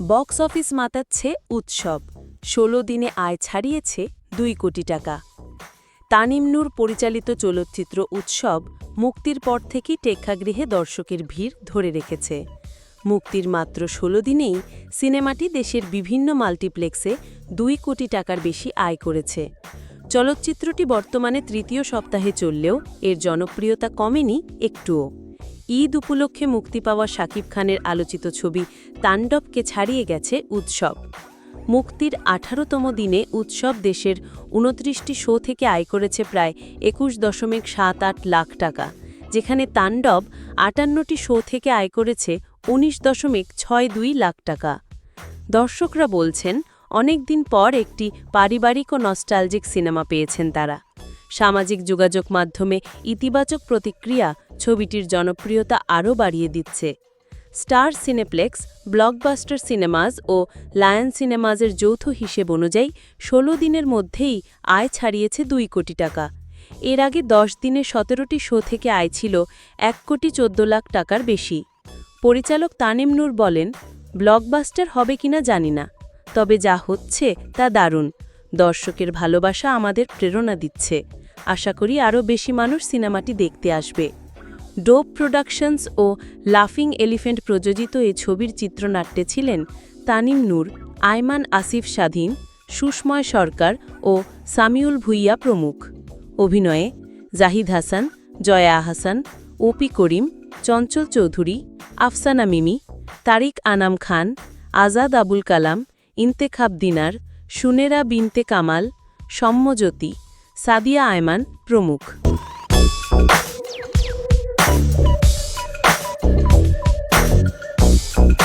Box office মাতাচ্ছে উৎসব। ষোলো দিনে আয় ছাড়িয়েছে দুই কোটি টাকা। তানিম নূর পরিচালিত চলচ্চিত্র উৎসব মুক্তির পর থেকেই প্রেক্ষাগৃহে দর্শকের ভিড় ধরে রেখেছে। মুক্তির মাত্র ষোলো দিনেই সিনেমাটি দেশের বিভিন্ন মাল্টিপ্লেক্সে দুই কোটি টাকার বেশি আয় করেছে। চলচ্চিত্রটি বর্তমানে তৃতীয় সপ্তাহে চললেও এর জনপ্রিয়তা কমেনি একটুও। ঈদ উপলক্ষে মুক্তি পাওয়া শাকিব খানের আলোচিত ছবি তাণ্ডবকে ছাড়িয়ে গেছে উৎসব। মুক্তির আঠারোতম দিনে উৎসব দেশের উনত্রিশটি শো থেকে আয় করেছে প্রায় একুশ দশমিক সাত আট লাখ টাকা, যেখানে তাণ্ডব আটান্নটি শো থেকে আয় করেছে উনিশ দশমিক ছয় দুই লাখ টাকা। দর্শকরা বলছেন অনেক দিন পর একটি পারিবারিক ও নস্টালজিক সিনেমা পেয়েছেন তারা। সামাজিক যোগাযোগ মাধ্যমে ইতিবাচক প্রতিক্রিয়া ছবিটির জনপ্রিয়তা আরও বাড়িয়ে দিচ্ছে। স্টার সিনেপ্লেক্স, ব্লকবাস্টার সিনেমাস ও লায়ন সিনেমাজের যৌথ হিসেব অনুযায়ী ষোলো দিনের মধ্যেই আয় ছাড়িয়েছে দুই কোটি টাকা। এর আগে দশ দিনে সতেরোটি শো থেকে আয় ছিল এক কোটি চোদ্দ লাখ টাকার বেশি। পরিচালক তানিম নূর বলেন, ব্লকবাস্টার হবে কিনা জানি না, তবে যা হচ্ছে তা দারুণ। দর্শকের ভালোবাসা আমাদের প্রেরণা দিচ্ছে। আশা করি আরও বেশি মানুষ সিনেমাটি দেখতে আসবে। ডোপ প্রোডাকশনস ও লাফিং এলিফেন্ট প্রযোজিত এ ছবির চিত্রনাট্যে ছিলেন তানিম নূর, আয়মান আসিফ স্বাধীন, সুষময় সরকার ও সামিউল ভুইয়া প্রমুখ। অভিনয়ে জাহিদ হাসান, জয়া আহসান ওপি করিম, চঞ্চল চৌধুরী, আফসানা মিমি, তারিক আনাম খান, আজাদ আবুল কালাম, ইন্তেখাব দিনার সুনেরা বিনতে কামাল সম্যজ্যোতি সাদিয়া আয়মান প্রমুখ।